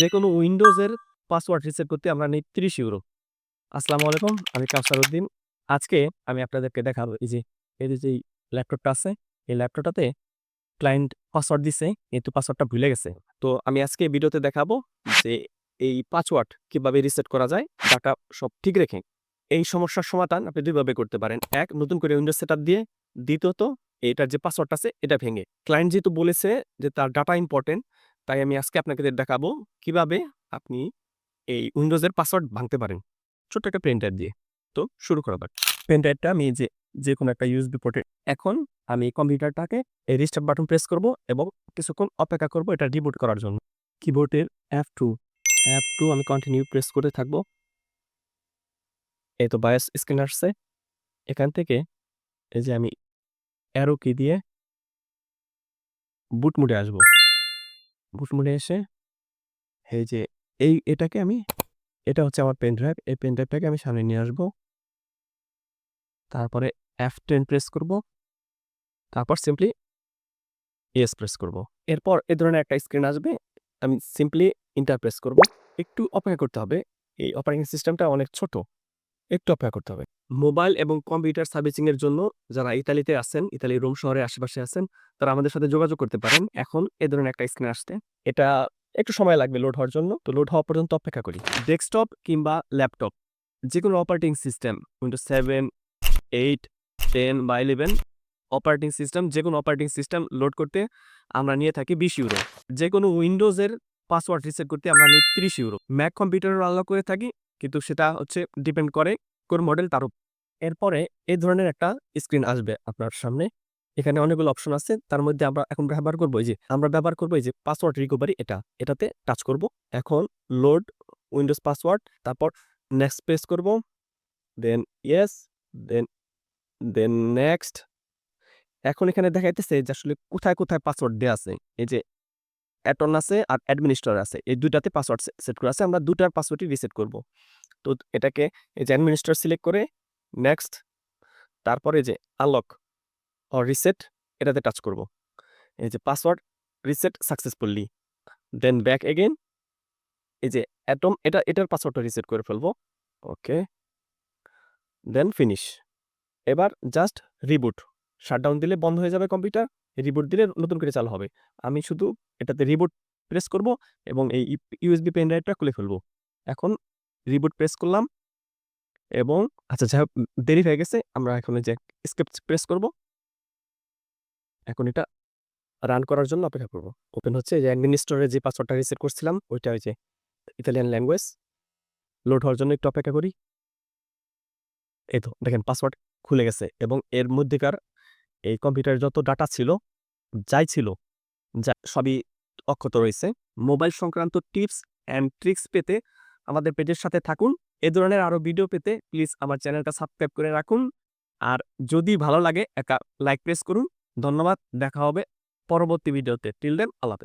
যে কোনো উইন্ডোজের password reset করতে আমরা নিই ত্রিশ ইউরো আসসালামু আলাইকুম, আমি কাউসার উদ্দিন। আজকে আমি আপনাদেরকে দেখাবো এই যে এই যে ল্যাপটপটা আছে, এই ল্যাপটপটাতে ক্লায়েন্ট পাসওয়ার্ড দিছে, কিন্তু পাসওয়ার্ডটা ভুলে গেছে। তো আমি আজকে ভিডিওতে দেখাবো যে এই পাসওয়ার্ড কীভাবে রিসেট করা যায়, ডাটা সব ঠিক রেখে। এই সমস্যার সমাধান আপনি দুইভাবে করতে পারেন। এক, নতুন করে উইন্ডোজ সেট দিয়ে। দ্বিতীয়ত, এটার যে পাসওয়ার্ড আছে, এটা ভেঙে। ক্লায়েন্ট যেহেতু বলেছে যে তার ডাটা ইম্পর্টেন্ট তাই আমি আজকে আপনাকে দেখাবো কীভাবে আপনি এই উইন্ডোজের পাসওয়ার্ড ভাঙতে পারেন। ছোট্ট একটা প্রিন্টার দিয়ে। তো শুরু করা যাক। প্রিন্টারটা আমি যে যে কোনো একটা ইউএসবি পোর্টে এখন আমি কম্পিউটারটাকে এই রিস্টার্ট বাটন প্রেস করব এবং কিছুক্ষণ অপেক্ষা করব এটা রিবুট করার জন্য। কিবোর্ডের এফ টু এফ টু আমি কন্টিনিউ প্রেস করতে থাকব। এই তো বায়াস স্ক্রিন আসছে। এখান থেকে এই যে আমি অ্যারো কি দিয়ে বুট মুডে আসব। বুট মুডে এসে এই যে, এই এটাকে আমি, এটা হচ্ছে আমার পেন ড্রাইভ এই পেন ড্রাইভটাকে আমি সামনে নিয়ে আসব। তারপরে এফ টেন প্রেস করব। তারপর সিম্পলি এস প্রেস করব। এরপর এ ধরনের একটা স্ক্রিন আসবে, আমি সিম্পলি ইন্টার প্রেস করব। একটু অপেক্ষা করতে হবে, এই অপারেটিং সিস্টেমটা অনেক ছোট, একটু অপেক্ষা করতে হবে। মোবাইল এবং কম্পিউটার সার্ভিসিং এর জন্য যারা ইতালিতে আছেন ইতালি রোম শহরের আশেপাশে আছেন, তারা আমাদের সাথে যোগাযোগ করতে পারেন। এখন এ ধরনের একটা স্ক্রিন আসতে এটা একটু সময় লাগবে লোড হওয়ার জন্য। তো লোড হওয়া পর্যন্ত অপেক্ষা করি। ডেস্কটপ কিংবা ল্যাপটপ যে কোনো operating system Windows seven eight ten বা ইলেভেন অপারেটিং সিস্টেম যে কোনো অপারেটিং সিস্টেম লোড করতে আমরা নিয়ে থাকি বিশ ইউরো যে কোনো উইন্ডোজের পাসওয়ার্ড রিসেট করতে আমরা নিই ত্রিশ ইউরো ম্যাক কম্পিউটারের আলাদা করে থাকি, কিন্তু সেটা হচ্ছে ডিপেন্ড করে কোন মডেল তার এরপরে এই ধরনের একটা স্ক্রিন আসবে আপনার সামনে। এখানে অনেকগুলো অপশন আছে, তার মধ্যে আমরা এখন ব্যবহার করব যে, আমরা ব্যবহার করব যে পাসওয়ার্ড রিকভারি এটা। এটাতে টাচ করব। এখন লোড উইন্ডোজ পাসওয়ার্ড তারপর নেক্সট প্রেস করব। দেন ইয়েস দেন দেন নেক্সট এখন এখানে দেখাইতেছে যে আসলে কোথায় কোথায় পাসওয়ার্ড দেওয়া আছে। এই যে অ্যাটন আছে আর অ্যাডমিনিস্ট্রার আছে। এই দুইটাতে পাসওয়ার্ড সেট করা আছে। আমরা দুটার পাসওয়ার্ডই রিসেট করব। তো এটাকে এই যে অ্যাডমিনিস্ট্রার সিলেক্ট করে নেক্সট তারপরে যে আনলক অর রিসেট এটাতে টাচ করব। এই যে password reset successfully then back again এই যে অ্যাটম এটা, এটার পাসওয়ার্ডটা রিসেট করে ফেলব। ওকে দেন ফিনিশ এবার জাস্ট রিবুট শাটডাউন দিলে বন্ধ হয়ে যাবে কম্পিউটার রিবুট দিলে নতুন করে চালু হবে। আমি শুধু এটাতে রিবুট প্রেস করব এবং এই ইউএসবি পেন ড্রাইভটা খুলে ফেলব। এখন রিবুট প্রেস করলাম এবং আচ্ছা যাই দেরি হয়ে গেছে। আমরা এখন যে স্কেপ প্রেস করব। এখন এটা রান করার জন্য অপেক্ষা করব। ওপেন হচ্ছে যে অ্যাডমিনিস্ট্রেটরে যে পাসওয়ার্ডটা রিসেট করছিলাম, ওইটা হয়েছে ইতালিয়ান ল্যাঙ্গুয়েজ লোড হওয়ার জন্য একটু অপেক্ষা করি। এই তো, দেখেন পাসওয়ার্ড খুলে গেছে এবং এর মধ্যেকার এই কম্পিউটারের যত ডাটা ছিল, যাই ছিল, যা সবই অক্ষত রয়েছে। মোবাইল সংক্রান্ত টিপস অ্যান্ড ট্রিক্স পেতে আমাদের পেজের সাথে থাকুন। এ ধরনের আরও ভিডিও পেতে প্লিজ আমার চ্যানেলটা সাবস্ক্রাইব করে রাখুন। আর যদি ভালো লাগে একা লাইক প্রেস করুন। ধন্যবাদ, দেখা হবে পরবর্তী ভিডিওতে টিল দেন আল্লাহ